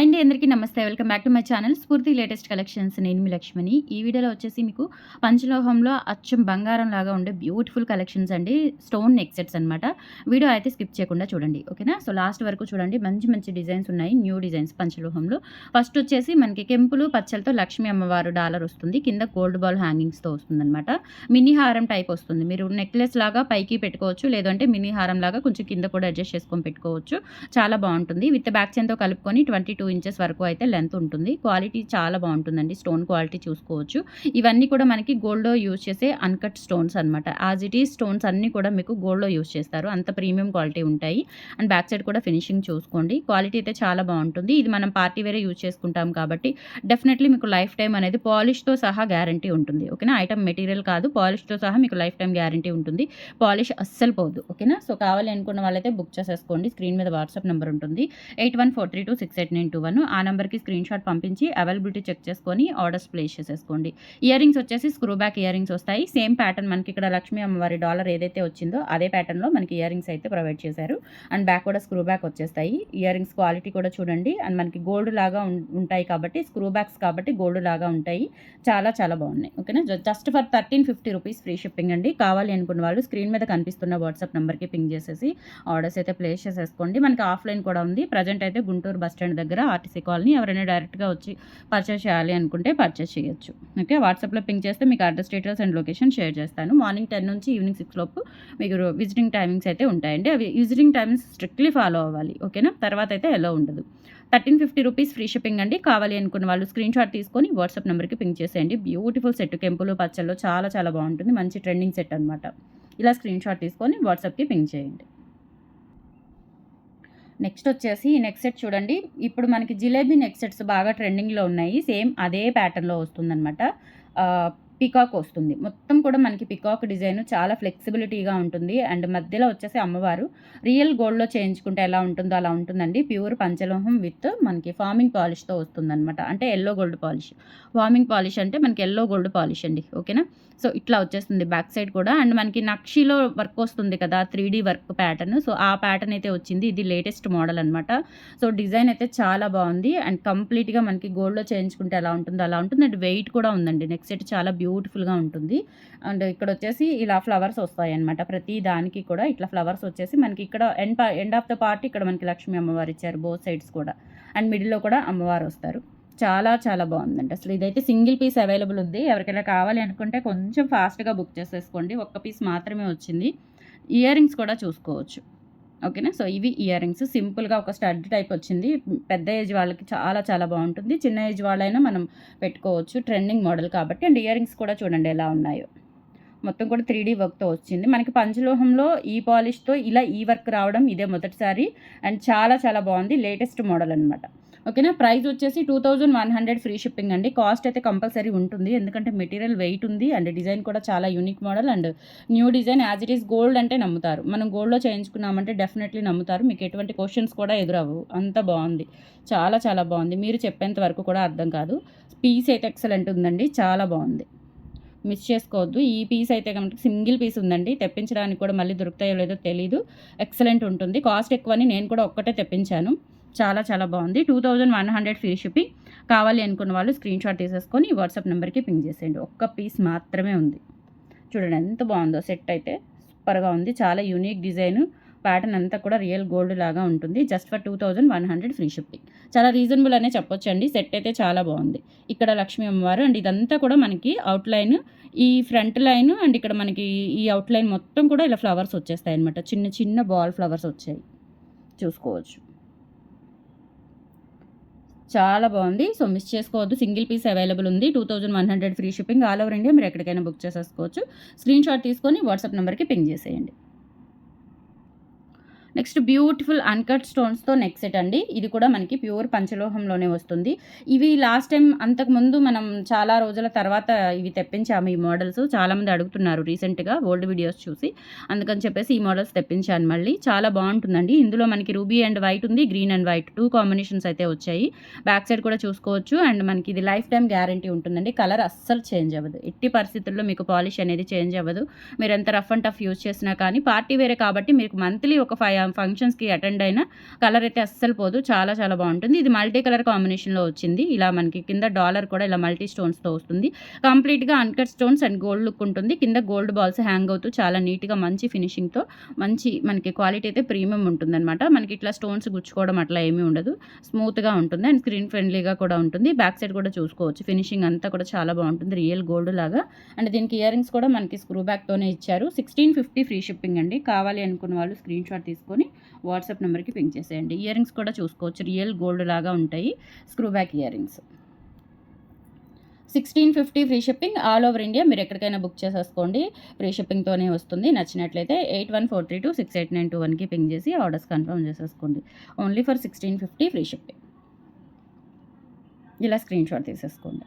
Hi అండి అందరికీ నమస్తే. Welcome back to my channel Spoorthi latest collections. నేను మీ లక్ష్మణి ఈ వీడియోలో వచ్చేసి మీకు పంచలోహంలో అచ్చం బంగారం లాగా ఉండే బ్యూటిఫుల్ కలెక్షన్స్ అండి. స్టోన్ నెక్సెట్స్ అనమాట వీడియో అయితే స్కిప్ చేయకుండా చూడండి. ఓకేనా? సో లాస్ట్ వరకు చూడండి. మంచి మంచి డిజైన్స్ ఉన్నాయి. New designs పంచలోహంలో. ఫస్ట్ వచ్చేసి మనకి కెంపులు పచ్చలతో లక్ష్మీ అమ్మవారు డాలర్ వస్తుంది. కింద గోల్డ్ బాల్ హ్యాంగింగ్స్తో వస్తుంది అనమాట మినీ హారం టైప్ వస్తుంది. మీరు నెక్లెస్ లాగా పైకి పెట్టుకోవచ్చు. లేదంటే మినీ హారం లాగా కొంచెం కింద కూడా అడ్జస్ట్ చేసుకొని పెట్టుకోవచ్చు. చాలా బాగుంటుంది. విత్ బ్యాక్ చైన్తో కలుపుకొని ట్వంటీ టూ ఇంచెస్ వరకు అయితే లెంత్ ఉంటుంది. క్వాలిటీ చాలా బాగుంటుందండి. స్టోన్ క్వాలిటీ చూసుకోవచ్చు. ఇవన్నీ కూడా మనకి గోల్డ్లో యూజ్ చేసే అన్కట్ స్టోన్స్ అనమాట యాజ్ ఇట్ ఈ స్టోన్స్ అన్నీ కూడా మీకు గోల్డ్లో యూజ్ చేస్తారు. అంత ప్రీమియం క్వాలిటీ ఉంటాయి. అండ్ బ్యాక్ సైడ్ కూడా ఫినిషింగ్ చూసుకోండి. క్వాలిటీ అయితే చాలా బాగుంటుంది. ఇది మనం పార్టీ వేరే యూజ్ చేసుకుంటాం కాబట్టి డెఫినెట్లీ మీకు లైఫ్ టైం అనేది పాలిష్తో సహా గ్యారంటీ ఉంటుంది. ఓకేనా ఐటమ్ మెటీరియల్ కాదు. పాలిష్తో సహా మీకు లైఫ్ టైం గ్యారంటీ ఉంటుంది. పాలిష్ అస్సలు పోదు. ఓకేనా సో కావాలి అనుకున్న వాళ్ళైతే బుక్ చేసేసుకోండి. స్క్రీన్ మీద వాట్సాప్ నెంబర్ ఉంటుంది. Eight one four three two six eight nine two one ఆ నెంబర్కి స్క్రీన్ షాట్ పంపించి అవైలబిలిటీ చెక్ చేసుకొని ఆర్డర్స్ ప్లేస్ చేసేసుకోండి. ఇయర్ రింగ్స్ వచ్చేసి స్క్రూ బ్యాక్ ఇయర్ రింగ్స్ వస్తాయి. సేమ్ ప్యాటర్న్ మనకి ఇక్కడ లక్ష్మీ అమ్మవారి డాలర్ ఏదైతే వచ్చిందో అదే ప్యాటర్న్లో మనకి ఇయర్ రింగ్స్ అయితే ప్రొవైడ్ చేశారు. అండ్ బ్యాక్ కూడా స్క్రూ బ్యాక్ వచ్చేస్తాయి. ఇయర్ రింగ్స్ క్వాలిటీ కూడా చూడండి. అండ్ మనకి గోల్డ్ లాగా ఉంటాయి కాబట్టి స్క్రూ బ్యాక్స్ కాబట్టి గోల్డ్ లాగా ఉంటాయి. చాలా చాలా బాగున్నాయి. ఓకేనా? Just for thirteen fifty rupees free shipping అండి. కావాలి అనుకున్న వాళ్ళు స్క్రీన్ మీద కనిపిస్తున్న వాట్సాప్ నెంబర్కి పింగ్ చేసేసి ఆర్డర్స్ అయితే ప్లేస్ చేసేసుకోండి. మనకి ఆఫ్లైన్ కూడా ఉంది. ప్రజెంట్ అయితే గుంటూరు బస్ స్టాండ్ దగ్గర ఆర్టీసీ కాలనీ ఎవరైనా డైరెక్ట్గా వచ్చి పర్చేస్ చేయాలి అనుకుంటే పర్చేస్ చేయొచ్చు. ఓకే? వాట్సాప్లో పింక్ చేస్తే మీకు address details and location share చేస్తాను. మార్నింగ్ టెన్ నుంచి ఈవినింగ్ సిక్స్ లోపు మీకు విజిటింగ్ టైమింగ్స్ అయితే ఉంటాయండి. అవి విజిటింగ్ టైమింగ్స్ స్ట్రిక్ట్లీ ఫాలో అవ్వాలి. ఓకేనా? తర్వాత అయితే ఎలా ఉండదు. Thirteen fifty rupees free shipping అండి. కావాలి అనుకున్న వాళ్ళు స్క్రీన్ షాట్ తీసుకొని వాట్సాప్ నెంబర్కి పింక్ చేసేయండి. బ్యూటిఫుల్ సెట్ కెంపులు పచ్చళ్ళు చాలా చాలా బాగుంటుంది. మంచి ట్రెండింగ్ సెట్ అనమాట ఇలా స్క్రీన్ షాట్ తీసుకొని వాట్సాప్కి పింక్ చేయండి. నెక్స్ట్ వచ్చేసి ఈ నెక్ సెట్ చూడండి. ఇప్పుడు మనకి జిలేబీ నెక్ సెట్స్ బాగా ట్రెండింగ్లో ఉన్నాయి. సేమ్ అదే ప్యాటర్న్లో వస్తుందన్నమాట. పికాక్ వస్తుంది. మొత్తం కూడా మనకి పికాక్ డిజైన్ చాలా ఫ్లెక్సిబిలిటీగా ఉంటుంది. అండ్ మధ్యలో వచ్చేసి అమ్మవారు రియల్ గోల్డ్లో చేయించుకుంటే ఎలా ఉంటుందో అలా ఉంటుందండి. ప్యూర్ పంచలోహం విత్ మనకి ఫార్మింగ్ పాలిష్తో వస్తుందన్నమాట. అంటే yellow gold polish. Forming polish అంటే మనకి ఎల్లో గోల్డ్ పాలిష్ అండి. ఓకేనా? సో ఇట్లా వచ్చేస్తుంది బ్యాక్ సైడ్ కూడా. అండ్ మనకి నక్షిలో వర్క్ వస్తుంది కదా త్రీ వర్క్ ప్యాటర్న్. సో ఆ ప్యాటర్న్ అయితే వచ్చింది. ఇది లేటెస్ట్ మోడల్ అనమాట సో డిజైన్ అయితే చాలా బాగుంది. అండ్ కంప్లీట్గా మనకి గోల్డ్లో చేయించుకుంటే ఎలా ఉంటుందో అలా ఉంటుంది. అండ్ వెయిట్ కూడా ఉందండి. నెక్స్ట్ సెట్ చాలా బ్యూటిఫుల్గా ఉంటుంది. అండ్ ఇక్కడ వచ్చేసి ఇలా ఫ్లవర్స్ వస్తాయి అనమాట ప్రతి దానికి కూడా ఇట్లా ఫ్లవర్స్ వచ్చేసి మనకి ఇక్కడ end end of the part ఇక్కడ మనకి లక్ష్మీ అమ్మవారు ఇచ్చారు బోత్ సైడ్స్ కూడా. అండ్ మిడిల్లో కూడా అమ్మవారు వస్తారు. చాలా చాలా బాగుందండి. అసలు ఇదైతే సింగిల్ పీస్ అవైలబుల్ ఉంది. ఎవరికైనా కావాలి అనుకుంటే కొంచెం ఫాస్ట్గా బుక్ చేసేసుకోండి. ఒక్క పీస్ మాత్రమే వచ్చింది. ఇయర్ రింగ్స్ కూడా చూసుకోవచ్చు. ఓకేనా? సో ఇవి ఇయర్ రింగ్స్ సింపుల్గా ఒక స్టడ్ టైప్ వచ్చింది. పెద్ద ఏజ్ వాళ్ళకి చాలా చాలా బాగుంటుంది. చిన్న ఏజ్ వాళ్ళైనా మనం పెట్టుకోవచ్చు ట్రెండింగ్ మోడల్ కాబట్టి. అండ్ ఇయర్ రింగ్స్ కూడా చూడండి ఎలా ఉన్నాయో. మొత్తం కూడా త్రీ డీ వర్క్తో వచ్చింది. మనకి పంచలోహంలో ఈ పాలిష్తో ఇలా ఈ వర్క్ రావడం ఇదే మొదటిసారి. అండ్ చాలా చాలా బాగుంది. లేటెస్ట్ మోడల్ అనమాట ఓకేనా? ప్రైస్ వచ్చేసి two thousand one hundred free shipping అండి. కాస్ట్ అయితే కంపల్సరీ ఉంటుంది. ఎందుకంటే మెటీరియల్ వెయిట్ ఉంది అండ్ డిజైన్ కూడా చాలా unique model and new design as it is gold అంటే నమ్ముతారు. మనం గోల్డ్లో చేయించుకున్నామంటే డెఫినెట్లీ నమ్ముతారు. మీకు ఎటువంటి క్వశ్చన్స్ కూడా ఎదురవ్వు అంత బాగుంది. చాలా చాలా బాగుంది. మీరు చెప్పేంత వరకు కూడా అర్థం కాదు. పీస్ అయితే ఎక్సలెంట్ ఉందండి. చాలా బాగుంది. మిస్ చేసుకోవద్దు. ఈ పీస్ అయితే కనుక సింగిల్ పీస్ ఉందండి. తెప్పించడానికి కూడా మళ్ళీ దొరుకుతాయో లేదో తెలీదు. ఎక్సలెంట్ ఉంటుంది. కాస్ట్ ఎక్కువని నేను కూడా ఒక్కటే తెప్పించాను. చాలా చాలా బాగుంది. Two thousand one hundred free shipping. కావాలి అనుకున్న వాళ్ళు స్క్రీన్ షాట్ తీసేసుకొని వాట్సాప్ నెంబర్కి పింగ్ చేసేయండి. ఒక్క పీస్ మాత్రమే ఉంది. చూడండి ఎంత బాగుందో సెట్ అయితే. సూపర్గా ఉంది. చాలా యూనిక్ డిజైన్. ప్యాటర్న్ అంతా కూడా రియల్ గోల్డ్ లాగా ఉంటుంది. Just for two thousand one hundred free shipping. చాలా రీజనబుల్ అనే చెప్పొచ్చండి. సెట్ అయితే చాలా బాగుంది. ఇక్కడ లక్ష్మీ అమ్మవారు అండ్ ఇదంతా కూడా మనకి అవుట్లైన్ ఈ ఫ్రంట్ లైన్ అండ్ ఇక్కడ మనకి ఈ అవుట్లైన్ మొత్తం కూడా ఇలా ఫ్లవర్స్ వచ్చేస్తాయి అనమాట చిన్న చిన్న బాల్ ఫ్లవర్స్ వచ్చాయి. చూసుకోవచ్చు. చాలా బాగుంది. సో మిస్ చేసుకోవద్దు. సింగిల్ పీస్ అవైలబుల్ ఉంది. Two thousand one hundred free shipping all over India మీరు ఎక్కడికైనా బుక్ చేసేసుకోవచ్చు. స్క్రీన్ షాట్ తీసుకొని వాట్సాప్ నెంబర్కి పింగ్ చేసేయండి. నెక్స్ట్ బ్యూటిఫుల్ అన్కట్ స్టోన్స్తో నెక్ సెట్ అండి. ఇది కూడా మనకి ప్యూర్ పంచలోహంలోనే వస్తుంది. ఇవి లాస్ట్ టైం అంతకుముందు మనం చాలా రోజుల తర్వాత ఇవి తెప్పించాము ఈ మోడల్స్. చాలామంది అడుగుతున్నారు రీసెంట్గా ఓల్డ్ వీడియోస్ చూసి. అందుకని చెప్పేసి ఈ మోడల్స్ తెప్పించాను మళ్ళీ. చాలా బాగుంటుందండి. ఇందులో మనకి రూబీ అండ్ వైట్ ఉంది. Green and white two combinations అయితే వచ్చాయి. బ్యాక్ సైడ్ కూడా చూసుకోవచ్చు. అండ్ మనకి ఇది లైఫ్ టైం గ్యారంటీ ఉంటుందండి. కలర్ అస్సలు చేంజ్ అవ్వదు. ఎట్టి పరిస్థితుల్లో మీకు పాలిష్ అనేది చేంజ్ అవ్వదు. మీరు ఎంత రఫ్ అండ్ టఫ్ యూజ్ చేసినా కానీ పార్టీ వేరే కాబట్టి మీకు మంత్లీ ఒక ఫైవ్ ఫంక్షన్స్‌కి అటెండ్ అయినా కలర్ అయితే అస్సలు పోదు. చాలా చాలా బాగుంటుంది ఇది మల్టీ కలర్ కాంబినేషన్‌లో వచ్చింది. ఇలా మనకి కింద డాలర్ కూడా ఇలా మల్టీ స్టోన్స్‌తో వస్తుంది. కంప్లీట్‌గా uncut stones and gold look ఉంటుంది. కింద గోల్డ్ బాల్స్ హ్యాంగ్ అవుతూ చాలా నీట్‌గా మంచి ఫినిషింగ్‌తో మంచి మనకి క్వాలిటీ అయితే ప్రీమియం ఉంటుందన్నమాట మనకి ఇట్లా స్టోన్స్ గుచ్చుకోవడం అట్లా ఏమీ ఉండదు. స్మూత్‌గా ఉంటుంది అండ్ స్క్రీన్ ఫ్రెండ్లీగా కూడా ఉంటుంది. బ్యాక్ సైడ్ కూడా చూసుకోవచ్చు. ఫినిషింగ్ అంతా కూడా చాలా బాగుంటుంది రియల్ గోల్డ్ లాగా అండ్ దీనికి ఇయర్ రింగ్స్ కూడా మనకి స్క్రూ బ్యాక్‌తోనే ఇచ్చారు. 1650 ఫ్రీ షిప్పింగ్ అండి. కావాలి అనుకున్న వాళ్ళు స్క్రీన్ షాట్ తీసుకొని వాట్సాప్ నెంబర్‌కి పింక్ చేసేయండి. ఇయర్ రింగ్స్ కూడా చూసుకోవచ్చు. రియల్ గోల్డ్ లాగా ఉంటాయి. Screw back ear rings. 1650 free shipping all over India మీరు ఎక్కడికైనా బుక్ చేసేసుకోండి. ఫ్రీ షిప్పింగ్‌తోనే వస్తుంది. నచ్చినట్లయితే 8143268921కి పింక్ చేసి ఆర్డర్స్ కన్ఫర్మ్ చేసేసుకోండి. Only for 1650 free shipping. ఇలా స్క్రీన్ షాట్ తీసేసుకోండి.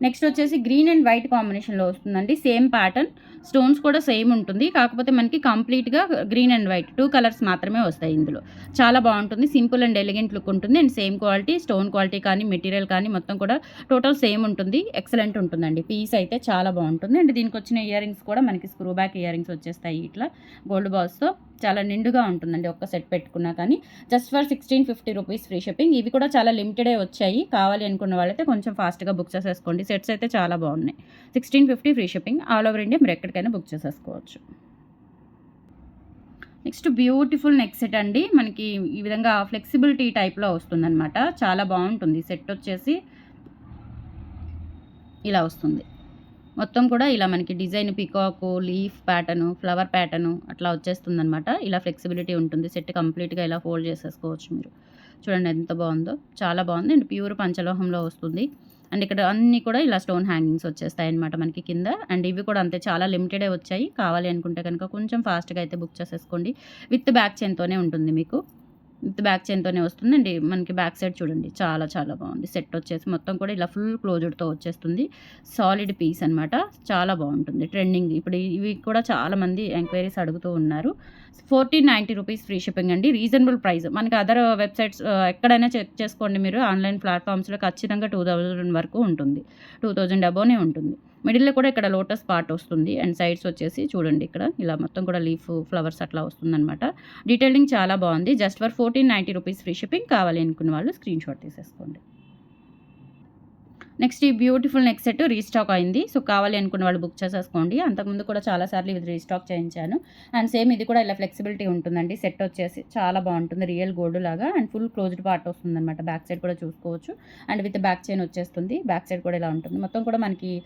నెక్స్ట్ వచ్చేసి గ్రీన్ అండ్ వైట్ కాంబినేషన్‌లో వస్తుందండి. సేమ్ ప్యాటర్న్ స్టోన్స్ కూడా సేమ్ ఉంటుంది. కాకపోతే మనకి కంప్లీట్‌గా green and white two colours మాత్రమే వస్తాయి ఇందులో. చాలా బాగుంటుంది సింపుల్ అండ్ ఎలిగెంట్ లుక్ ఉంటుంది. And same quality stone quality కానీ, మెటీరియల్ కానీ మొత్తం కూడా టోటల్ సేమ్ ఉంటుంది. ఎక్సలెంట్ ఉంటుందండి. పీస్ అయితే చాలా బాగుంటుంది అండ్ దీనికొచ్చిన ఇయర్ రింగ్స్ కూడా మనకి స్క్రూ బ్యాక్ ఇయర్ రింగ్స్ వచ్చేస్తాయి ఇట్లా గోల్డ్ బాల్స్‌తో. చాలా నిండుగా ఉంటుందండి. ఒక్క సెట్ పెట్టుకున్నా కానీ. Just for 1650 rupees free shipping. ఇవి కూడా చాలా లిమిటెడే వచ్చాయి. కావాలి అనుకున్న వాళ్ళైతే కొంచెం ఫాస్ట్‌గా బుక్ చేసేసుకోండి. సెట్స్ అయితే చాలా బాగున్నాయి sixteen fifty free shipping. All over India మీరు ఎక్కడికైనా బుక్ చేసేసుకోవచ్చు. నెక్స్ట్ బ్యూటిఫుల్ నెక్ సెట్ అండి. మనకి ఈ విధంగా ఫ్లెక్సిబిలిటీ టైప్‌లో వస్తుందనమాట. చాలా బాగుంటుంది సెట్ వచ్చేసి ఇలా వస్తుంది. మొత్తం కూడా ఇలా మనకి design peacock, leaf pattern, flower pattern అట్లా వచ్చేస్తుంది అనమాట ఇలా ఫ్లెక్సిబిలిటీ ఉంటుంది. సెట్ కంప్లీట్‌గా ఇలా ఫోల్డ్ చేసేసుకోవచ్చు మీరు. చూడండి ఎంత బాగుందో చాలా బాగుంది అండ్ ప్యూర్ పంచలోహంలో వస్తుంది. అండ్ ఇక్కడ అన్నీ కూడా ఇలా స్టోన్ హ్యాంగింగ్స్ వచ్చేస్తాయి అనమాట మనకి కింద. అండ్ ఇవి కూడా అంతే చాలా లిమిటెడే వచ్చాయి. కావాలి అనుకుంటే కనుక కొంచెం ఫాస్ట్‌గా అయితే బుక్ చేసేసుకోండి. విత్ బ్యాక్ చైన్‌తోనే ఉంటుంది మీకు. విత్ బ్యాక్ చైన్‌తోనే వస్తుందండి. మనకి బ్యాక్ సైడ్ చూడండి చాలా చాలా బాగుంది సెట్ వచ్చేసి మొత్తం కూడా ఇలా ఫుల్ క్లోజ్డ్‌తో వచ్చేస్తుంది. సాలిడ్ పీస్ అనమాట. చాలా బాగుంటుంది ట్రెండింగ్ ఇప్పుడు ఇవి కూడా చాలామంది ఎంక్వైరీస్ అడుగుతూ ఉన్నారు. 1490 రూపీస్ ఫ్రీ షిప్పింగ్ అండి. Reasonable price. మనకి అదర్ వెబ్‌సైట్స్ ఎక్కడైనా చెక్ చేసుకోండి మీరు ఆన్‌లైన్ ప్లాట్‌ఫామ్స్‌లో ఖచ్చితంగా 2000 వరకు ఉంటుంది. 2000 అబోనే ఉంటుంది. మిడిల్‌లో కూడా ఇక్కడ లోటస్ పార్ట్ వస్తుంది. అండ్ సైడ్స్ వచ్చేసి చూడండి ఇక్కడ ఇలా మొత్తం కూడా లీఫ్, ఫ్లవర్స్ అట్లా వస్తుందన్నమాట డీటెయిలింగ్ చాలా బాగుంది just for 1490 rupees free shipping. కావాలి అనుకున్న వాళ్ళు స్క్రీన్ షాట్ తీసేసుకోండి. నెక్స్ట్ ఈ బ్యూటిఫుల్ నెక్ సెట్ రీస్టాక్ అయింది. సో, కావాలి అనుకున్న వాళ్ళు బుక్ చేసేసుకోండి. అంతకుముందు కూడా చాలా సార్లు ఇది రీస్టాక్ చేయించాను. అండ్ సేమ్ ఇది కూడా ఇలా ఫ్లెక్సిబిలిటీ ఉంటుందండి. సెట్ వచ్చేసి చాలా బాగుంటుంది రియల్ గోల్డ్ లాగా అండ్ ఫుల్ క్లోజ్డ్ పార్ట్ వస్తుందనమాట. బ్యాక్ సైడ్ కూడా చూసుకోవచ్చు. అండ్ విత్ బ్యాక్ చైన్ వచ్చేస్తుంది. బ్యాక్ సైడ్ కూడా ఇలా ఉంటుంది. మొత్తం కూడా మనకి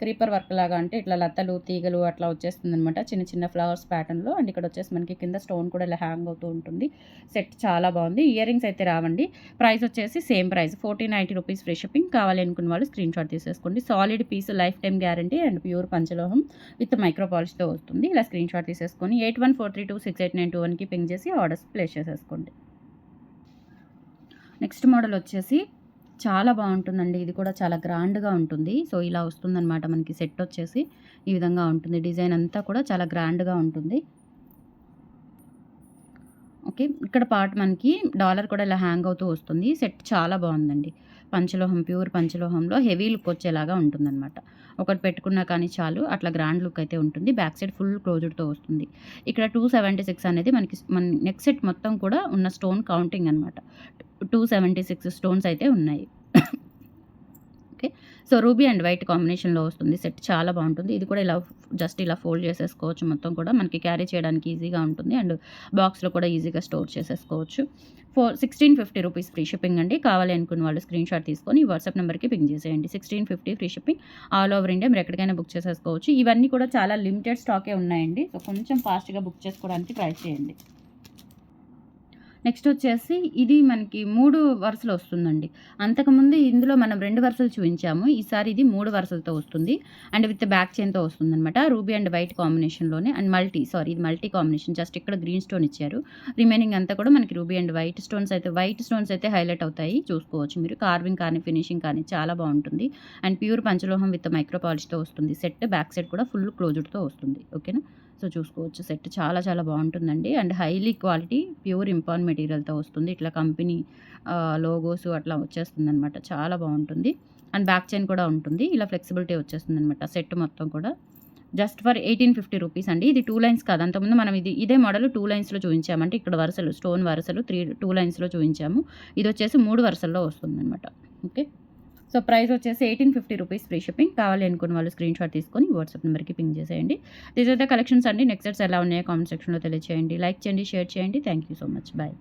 క్రీపర్ వర్క్ లాగా అంటే ఇట్లా లతలు, తీగలు అట్లా వచ్చేస్తుంది అనమాట చిన్న చిన్న ఫ్లవర్స్ ప్యాటర్న్‌లో అండ్ ఇక్కడ వచ్చేసి మనకి కింద స్టోన్ కూడా ఇలా హ్యాంగ్ అవుతూ ఉంటుంది. సెట్ చాలా బాగుంది ఇయర్ రింగ్స్ అయితే రావండి. ప్రైస్ వచ్చేసి same price 1490 rupees free shipping. కావాలి అనుకున్న వాళ్ళు స్క్రీన్ షాట్ తీసేసుకోండి. Solid piece life time guarantee and pure పంచలోహం with micro పాలిష్‌తో వస్తుంది. ఇలా స్క్రీన్ షాట్ తీసేసుకొని 8143268921కి పింక్ చేసి ఆర్డర్స్ ప్లేస్ చేసేసుకోండి. నెక్స్ట్ మోడల్ వచ్చేసి చాలా బాగుంటుందండి ఇది కూడా చాలా గ్రాండ్‌గా ఉంటుంది. సో, ఇలా వస్తుందన్నమాట మనకి సెట్ వచ్చేసి ఈ విధంగా ఉంటుంది. డిజైన్ అంతా కూడా చాలా గ్రాండ్‌గా ఉంటుంది. ఓకే. ఇక్కడ పార్ట్ మనకి డాలర్ కూడా ఇలా హ్యాంగ్ అవుతూ వస్తుంది. సెట్ చాలా బాగుందండి పంచలోహం ప్యూర్ పంచలోహంలో హెవీ లుక్ వచ్చేలాగా ఉంటుందన్నమాట ఒకటి పెట్టుకున్నా కానీ చాలు అట్లా గ్రాండ్ లుక్ అయితే ఉంటుంది. బ్యాక్ సైడ్ ఫుల్ క్లోజ్డ్‌తో వస్తుంది. ఇక్కడ 276 అనేది మనకి మన నెక్ సెట్ మొత్తం కూడా ఉన్న స్టోన్ కౌంటింగ్ అనమాట. 276 స్టోన్స్ అయితే ఉన్నాయి. Okay. So, ruby and white కాంబినేషన్‌లో వస్తుంది. సెట్ చాలా బాగుంటుంది ఇది కూడా ఇలా జస్ట్ ఇలా ఫోల్డ్ చేసేసుకోవచ్చు. మొత్తం కూడా మనకి క్యారీ చేయడానికి ఈజీగా ఉంటుంది. అండ్ బాక్స్‌లో కూడా ఈజీగా స్టోర్ చేసేసుకోవచ్చు. ఫోర్ 1650 రూపీస్ ఫ్రీ షిప్పింగ్ అండి. కావాలి అనుకున్న వాళ్ళు స్క్రీన్ షాట్ తీసుకొని వాట్సాప్ నెంబర్‌కి పింక్ చేసేయండి. 1650 free shipping. All over India మీరు ఎక్కడికైనా బుక్ చేసేసుకోవచ్చు. ఇవన్నీ కూడా చాలా లిమిటెడ్ స్టాకే ఉన్నాయండి. సో, కొంచెం ఫాస్ట్‌గా బుక్ చేసుకోవడానికి ట్రై చేయండి. నెక్స్ట్ వచ్చేసి ఇది మనకి మూడు వరుసలు వస్తుందండి. అంతకుముందు ఇందులో మనం రెండు వరుసలు చూపించాము ఈసారి ఇది మూడు వరుసలతో వస్తుంది. అండ్ విత్ బ్యాక్ చైన్‌తో వస్తుందనమాట. రూబీ అండ్ వైట్ కాంబినేషన్‌లోనే అండ్ మల్టీ సారీ ఇది మల్టీ కాంబినేషన్. జస్ట్ ఇక్కడ గ్రీన్ స్టోన్ ఇచ్చారు. రిమైనింగ్ అంతా కూడా మనకి రూబీ అండ్ వైట్ స్టోన్స్ అయితే వైట్ స్టోన్స్ అయితే హైలైట్ అవుతాయి. చూసుకోవచ్చు మీరు. కార్వింగ్ కానీ, ఫినిషింగ్ కానీ చాలా బాగుంటుంది అండ్ ప్యూర్ పంచలోహం విత్ మైక్రో పాలిష్‌తో వస్తుంది. సెట్ బ్యాక్ సైడ్ కూడా ఫుల్ క్లోజ్డ్‌తో వస్తుంది. ఓకేనా. సో, చూసుకోవచ్చు. సెట్ చాలా చాలా బాగుంటుందండి. అండ్ హైలీ క్వాలిటీ ప్యూర్ ఇంపాన్ మెటీరియల్‌తో వస్తుంది. ఇట్లా కంపెనీ లోగోస్ అట్లా వచ్చేస్తుంది అనమాట చాలా బాగుంటుంది. అండ్ బ్యాక్ చైన్ కూడా ఉంటుంది. ఇలా ఫ్లెక్సిబిలిటీ వచ్చేస్తుంది అనమాట సెట్ మొత్తం కూడా. Just for eighteen fifty rupees అండి. ఇది టూ లైన్స్ కాదు. అంతకుముందు మనం ఇది ఇదే మోడల్ టూ లైన్స్లో చూపించామంటే ఇక్కడ వరుసలు స్టోన్ వరుసలు త్రీ టూ లైన్స్లో చూపించాము. ఇది వచ్చేసి మూడు వరుసల్లో వస్తుందన్నమాట. ఓకే? సో ప్రైస్ వచ్చేసి eighteen fifty rupees free shipping. కావాలి అనుకున్న వాళ్ళు స్క్రీన్ షాట్ తీసుకొని వాట్సాప్ నెంబర్కి పింక్ చేసేయండి. దీస్ ఆర్ ద కలెక్షన్స్ అండి. నెక్స్ట్ సెట్స్ ఎలా ఉన్నాయో కామెంట్ సెక్షన్లో తెలియచేయండి. లైక్ చేయండి షేర్ చేయండి. Thank you so much bye